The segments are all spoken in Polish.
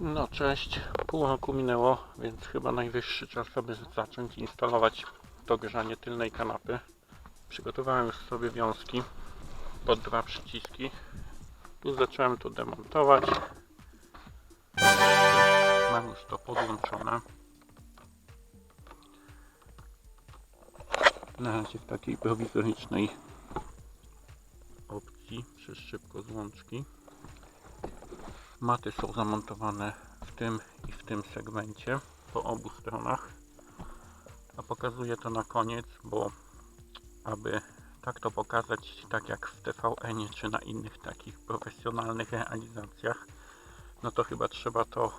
No cześć, pół roku minęło, więc chyba najwyższy czas, aby zacząć instalować to grzanie tylnej kanapy. Przygotowałem już sobie wiązki pod dwa przyciski. Tu zacząłem to demontować. Mam już to podłączone. Na razie w takiej prowizorycznej opcji przez szybko złączki. Maty są zamontowane w tym i w tym segmencie po obu stronach. A pokazuję to na koniec, bo aby tak to pokazać, tak jak w TVN czy na innych takich profesjonalnych realizacjach, no to chyba trzeba to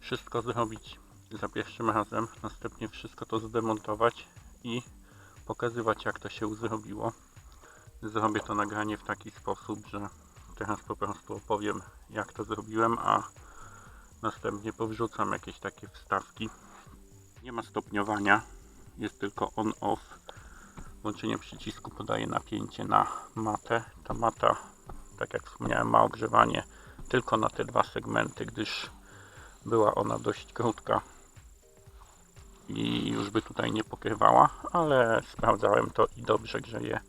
wszystko zrobić za pierwszym razem, następnie wszystko to zdemontować i pokazywać jak to się zrobiło. Zrobię to nagranie w taki sposób, że teraz po prostu opowiem jak to zrobiłem, a następnie powrzucam jakieś takie wstawki. Nie ma stopniowania, jest tylko on-off. Włączenie przycisku podaje napięcie na matę. Ta mata, tak jak wspomniałem, ma ogrzewanie tylko na te dwa segmenty, gdyż była ona dość krótka i już by tutaj nie pokrywała, ale sprawdzałem to i dobrze grzeje.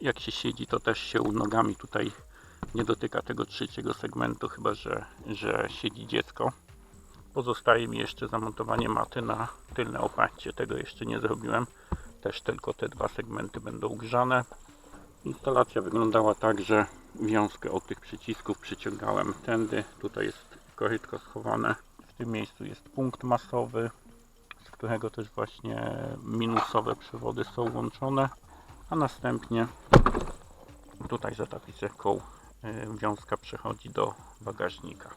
Jak się siedzi, to też się nogami tutaj nie dotyka tego trzeciego segmentu, chyba że, że siedzi dziecko. Pozostaje mi jeszcze zamontowanie maty na tylne oparcie. Tego jeszcze nie zrobiłem. Też tylko te dwa segmenty będą grzane. Instalacja wyglądała tak, że wiązkę od tych przycisków przyciągałem tędy. Tutaj jest korytko schowane. W tym miejscu jest punkt masowy, z którego też właśnie minusowe przewody są łączone. A następnie tutaj za tapicerką wiązka przechodzi do bagażnika.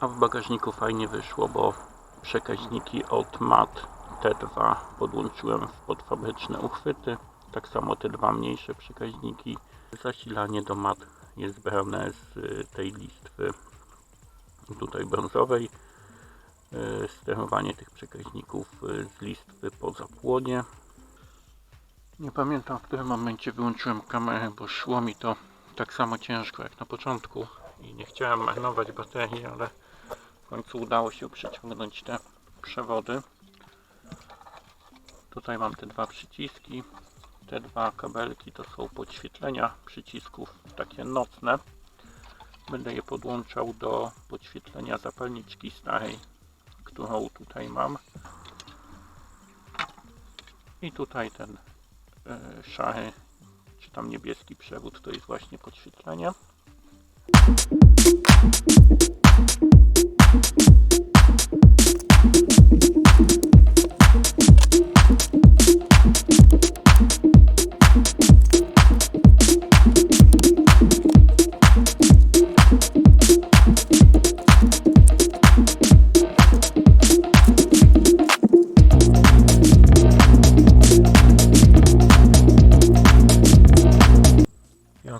A w bagażniku fajnie wyszło, bo przekaźniki od mat T2 podłączyłem w podfabryczne uchwyty. Tak samo te dwa mniejsze przekaźniki. Zasilanie do mat jest brane z y, tej listwy tutaj brązowej. Y, Sterowanie tych przekaźników z listwy po zapłonie. Nie pamiętam w którym momencie wyłączyłem kamerę, bo szło mi to tak samo ciężko jak na początku i nie chciałem marnować baterii, ale w końcu udało się przyciągnąć te przewody. Tutaj mam te dwa przyciski. Te dwa kabelki to są podświetlenia przycisków takie nocne. Będę je podłączał do podświetlenia zapalniczki starej, którą tutaj mam. I tutaj ten e, szary czy tam niebieski przewód to jest właśnie podświetlenie.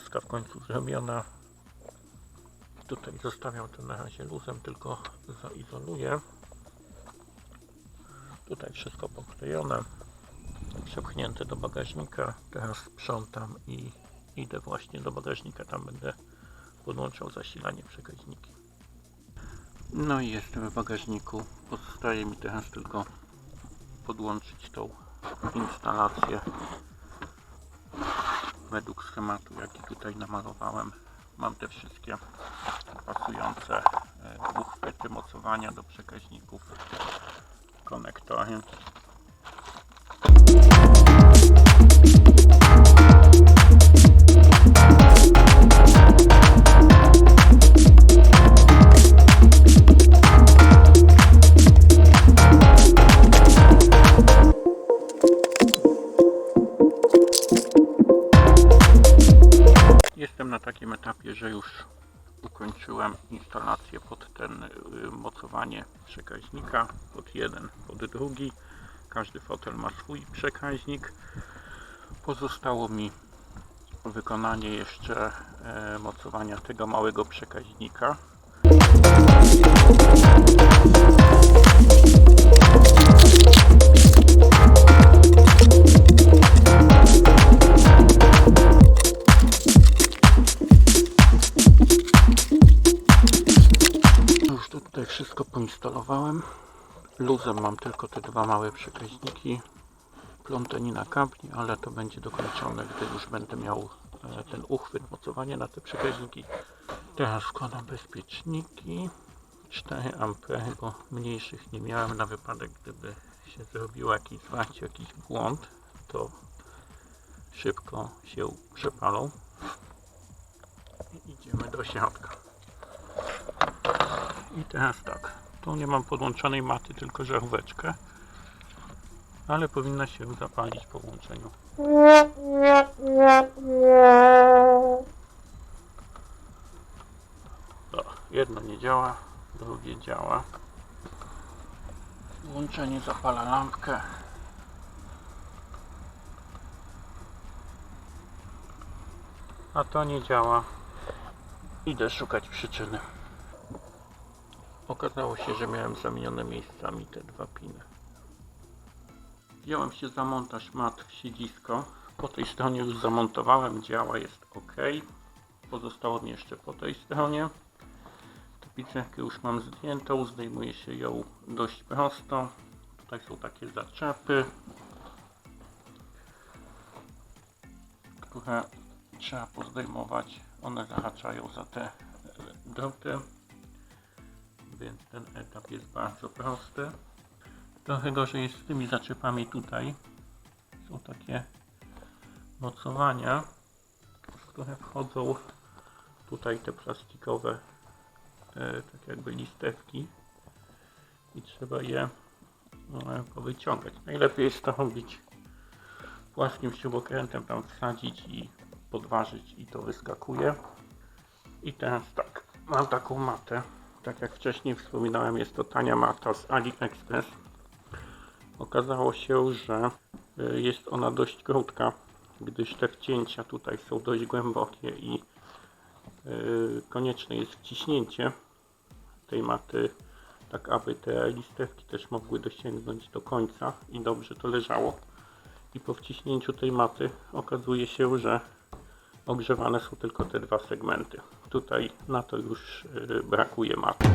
Wiązka w końcu zrobiona. Tutaj zostawiam to na razie luzem, tylko zaizoluję. Tutaj wszystko poklejone, przepchnięte do bagażnika. Teraz sprzątam i idę właśnie do bagażnika. Tam będę podłączał zasilanie przekaźniki. No i jestem w bagażniku. Pozostaje mi teraz tylko podłączyć tą instalację według schematu jaki tutaj namalowałem mam te wszystkie pasujące e, uchwyty mocowania do przekaźników konektory etapie, że już ukończyłem instalację pod ten y, mocowanie przekaźnika, pod jeden, pod drugi. Każdy fotel ma swój przekaźnik. Pozostało mi wykonanie jeszcze e, mocowania tego małego przekaźnika. Wszystko poinstalowałem. Luzem mam tylko te dwa małe przekaźniki. Plątanina kabli, ale to będzie dokończone, gdy już będę miał e, ten uchwyt, mocowanie na te przekaźniki. Teraz wkładam bezpieczniki. 4 ampery, bo mniejszych nie miałem na wypadek, gdyby się zrobiło jakieś zwarcie, jakiś błąd, to szybko się przepalą. I idziemy do środka. I teraz tak, tu nie mam podłączonej maty, tylko żaróweczkę, ale powinna się zapalić po włączeniu. Jedno nie działa, drugie działa. Włączenie zapala lampkę. A to nie działa. Idę szukać przyczyny. Okazało się, że miałem zamienione miejscami te dwa piny. Wziąłem się za montaż mat w siedzisko. Po tej stronie już zamontowałem, działa, jest ok. Pozostało mi jeszcze po tej stronie. Tapicerkę już mam zdjętą, zdejmuje się ją dość prosto. Tutaj są takie zaczepy, które trzeba pozdejmować. One zahaczają za te e, droty, więc ten etap jest bardzo prosty. Trochę gorzej jest z tymi zaczepami tutaj. Są takie mocowania, w które wchodzą tutaj te plastikowe tak jakby listewki i trzeba je e, powyciągać. Najlepiej jest to robić płaskim śrubokrętem, tam wsadzić i podważyć i to wyskakuje. I teraz tak, mam taką matę. Tak jak wcześniej wspominałem, jest to tania mata z AliExpress. Okazało się, że y, jest ona dość krótka, gdyż te wcięcia tutaj są dość głębokie i y, konieczne jest wciśnięcie tej maty, tak aby te listewki też mogły dosięgnąć do końca i dobrze to leżało. I po wciśnięciu tej maty okazuje się, że ogrzewane są tylko te dwa segmenty. Tutaj na to już y, brakuje maty.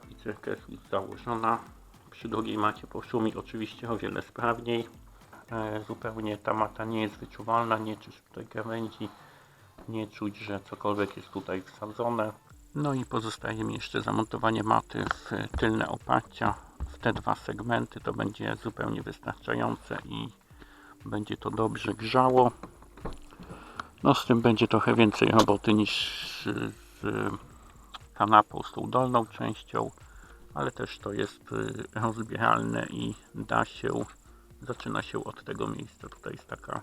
Tapicerka jest już założona. Przy drugiej macie poszło mi oczywiście o wiele sprawniej. E, zupełnie ta mata nie jest wyczuwalna, nie czuć tutaj krawędzi, nie czuć, że cokolwiek jest tutaj wsadzone. No i pozostaje mi jeszcze zamontowanie maty w tylne oparcia w te dwa segmenty. To będzie zupełnie wystarczające i będzie to dobrze grzało. No z tym będzie trochę więcej roboty niż z kanapą z tą dolną częścią, ale też to jest y, rozbieralne i da się, zaczyna się od tego miejsca. Tutaj jest taka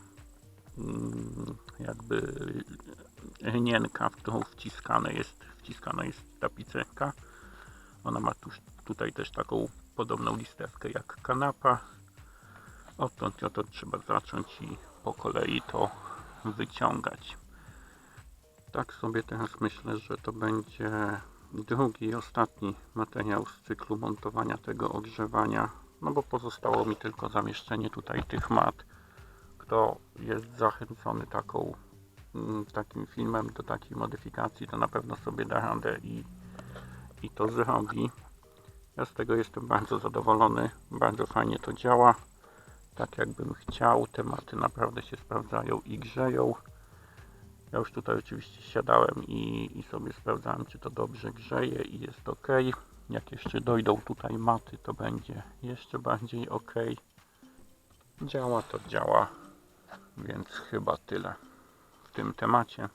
mm, jakby rynienka, w którą wciskane jest, wciskana jest tapicerka. Ona ma tu, tutaj też taką podobną listewkę jak kanapa. Odtąd i odtąd trzeba zacząć i po kolei to wyciągać. Tak sobie teraz myślę, że to będzie drugi i ostatni materiał z cyklu montowania tego ogrzewania. No bo pozostało mi tylko zamieszczenie tutaj tych mat. Kto jest zachęcony taką, mm, takim filmem do takiej modyfikacji, to na pewno sobie da radę i, i to zrobi. Ja z tego jestem bardzo zadowolony. Bardzo fajnie to działa. Tak jakbym chciał. Tematy naprawdę się sprawdzają i grzeją. Ja już tutaj oczywiście siadałem i, i sobie sprawdzałem, czy to dobrze grzeje i jest ok. Jak jeszcze dojdą tutaj maty, to będzie jeszcze bardziej ok. Działa to działa, więc chyba tyle w tym temacie.